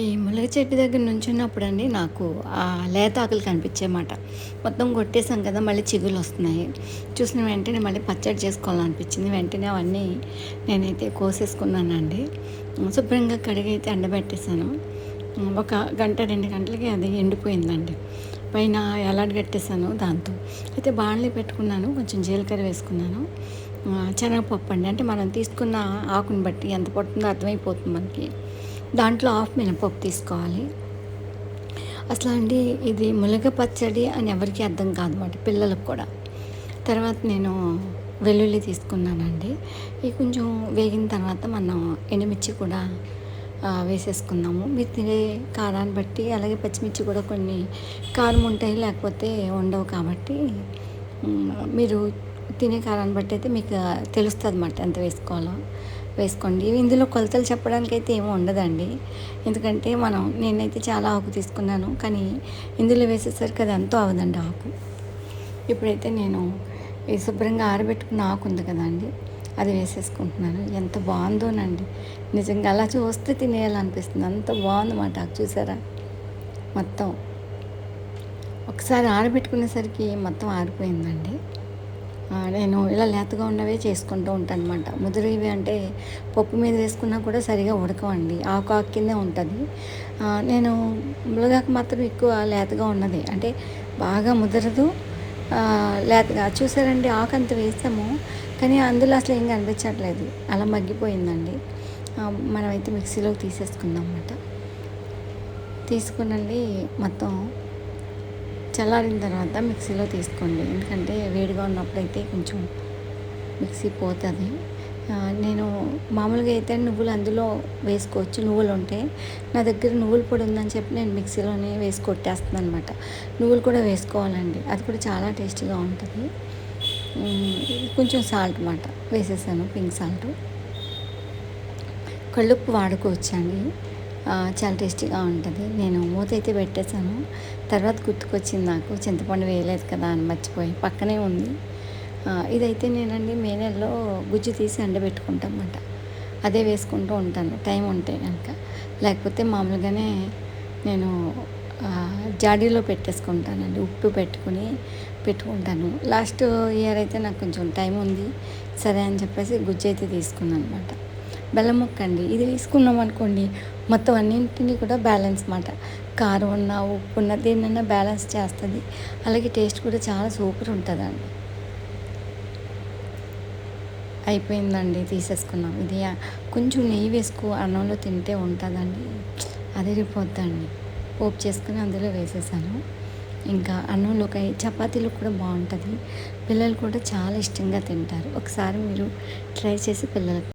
ఈ ములగ చెట్టు దగ్గర నుంచున్నప్పుడు అండి నాకు ఆ లేత ఆకులు కనిపించేమాట మొత్తం కొట్టేసాం కదా మళ్ళీ చిగులు వస్తున్నాయి. చూసిన వెంటనే మళ్ళీ పచ్చడి చేసుకోవాలనిపించింది. వెంటనే అవన్నీ నేనైతే కోసేసుకున్నానండి. శుభ్రంగా కడిగి అయితే ఎండబెట్టేశాను. ఒక గంట రెండు గంటలకి అది ఎండిపోయిందండి. పైన ఎలాడ్ కట్టేశాను దాంతో. అయితే బాణలి పెట్టుకున్నాను కొంచెం జీలకర్ర వేసుకున్నాను. శనగపప్పు అండి. అంటే మనం తీసుకున్న ఆకుని బట్టి ఎంత పడుతుందో అర్థమైపోతుంది మనకి. దాంట్లో హాఫ్ మినపప్పు తీసుకోవాలి. అసలు అండి ఇది ములగ పచ్చడి అని ఎవరికి అర్థం కాదు అన్నమాట పిల్లలకు కూడా. తర్వాత నేను వెల్లుల్లి తీసుకున్నానండి. ఇది కొంచెం వేగిన తర్వాత మనం ఎండుమిర్చి కూడా వేసేసుకుందాము మీరు తినే కారాన్ని బట్టి అలాగే పచ్చిమిర్చి కూడా కొన్ని కారం ఉంటాయి లేకపోతే ఉండవు కాబట్టి మీరు తినే కారాన్ని బట్టి అయితే మీకు తెలుస్తుంది అన్నమాట ఎంత వేసుకోవాలో. వేసుకోండి. ఇందులో కొలతలు చెప్పడానికి అయితే ఏమి ఉండదండి. ఎందుకంటే మనం నేనైతే చాలా ఆకు తీసుకున్నాను. కానీ ఇందులో వేసేసరికి అది ఎంతో అవదండి ఆకు. ఇప్పుడైతే నేను ఈ శుభ్రంగా ఆరబెట్టుకున్న ఆకు ఉంది కదండి అది వేసేసుకుంటున్నాను. ఎంత బాగుందోనండి. నిజంగా అలా చూస్తే తినేయాలనిపిస్తుంది. అంత బాగుందన్నమాట ఆకు చూసారా? మొత్తం. ఒకసారి ఆరబెట్టుకునేసరికి మొత్తం ఆరిపోయిందండి. నేను ఇలా లేతగా ఉన్నవే చేసుకుంటూ ఉంటాను అనమాట ముదిరివి అంటే పప్పు మీద వేసుకున్నా కూడా సరిగా ఉడకవండి. ఆకు ఆకు కిందే ఉంటుంది. నేను మునగాకు మాత్రం ఎక్కువ లేతగా ఉన్నది. అంటే బాగా ముదరదు. లేతగా చూసారండి ఆకు అంత వేసాము. కానీ అందులో అసలు ఏం కనిపించట్లేదు. అలా మగ్గిపోయిందండి. మనమైతే మిక్సీలోకి తీసేసుకుందాం అన్నమాట. తీసుకునండి మొత్తం చల్లారిన తర్వాత మిక్సీలో తీసుకోండి. ఎందుకంటే వేడిగా ఉన్నప్పుడైతే కొంచెం మిక్సీ పోతుంది. నేను మామూలుగా అయితే నువ్వులు అందులో వేసుకోవచ్చు. నువ్వులు ఉంటే నా దగ్గర నువ్వుల పొడి ఉందని చెప్పి నేను మిక్సీలోనే వేసి కొట్టేస్తాను అనమాట నువ్వులు కూడా వేసుకోవాలండి. అది కూడా చాలా టేస్టీగా ఉంటుంది. కొంచెం సాల్ట్ అన్నమాట. వేసేసాను. Pink salt. కళ్ళుప్పు వాడుకోవచ్చండి. చాలా టేస్టీగా ఉంటుంది. నేను మూత అయితే పెట్టేశాను. తర్వాత గుర్తుకొచ్చింది నాకు చింతపండు వేయలేదు కదా అని మర్చిపోయి పక్కనే ఉంది. ఇదైతే నేనండి మే నెలలో గుజ్జు తీసి ఎండబెట్టుకుంటామన్నమాట అదే వేసుకుంటూ ఉంటాను టైం ఉంటే కనుక లేకపోతే మామూలుగానే నేను జాడీలో పెట్టేసుకుంటానండి ఉప్పు పెట్టుకుని పెట్టుకుంటాను. లాస్ట్ ఇయర్ అయితే నాకు కొంచెం టైం ఉంది సరే అని చెప్పేసి గుజ్జు అయితే తీసుకున్నాను అనమాట బెల్లం ముక్క అండి. ఇది తీసుకున్నాం అనుకోండి మొత్తం అన్నింటినీ కూడా బ్యాలెన్స్ మాట కారం ఉన్న ఉప్పు ఉన్న దేన్నైనా బ్యాలెన్స్ చేస్తుంది. అలాగే టేస్ట్ కూడా చాలా సూపర్ ఉంటుందండి. అయిపోయిందండి తీసేసుకున్నాం. ఇది కొంచెం నెయ్యి వేసుకో అన్నంలో తింటే ఉంటుందండి. అదిరిపోద్దండి పోపు చేసుకుని అందులో వేసేసాను. ఇంకా అన్నంలోకి చపాతీలు కూడా బాగుంటుంది. పిల్లలు కూడా చాలా ఇష్టంగా తింటారు. ఒకసారి మీరు ట్రై చేసి పిల్లలకి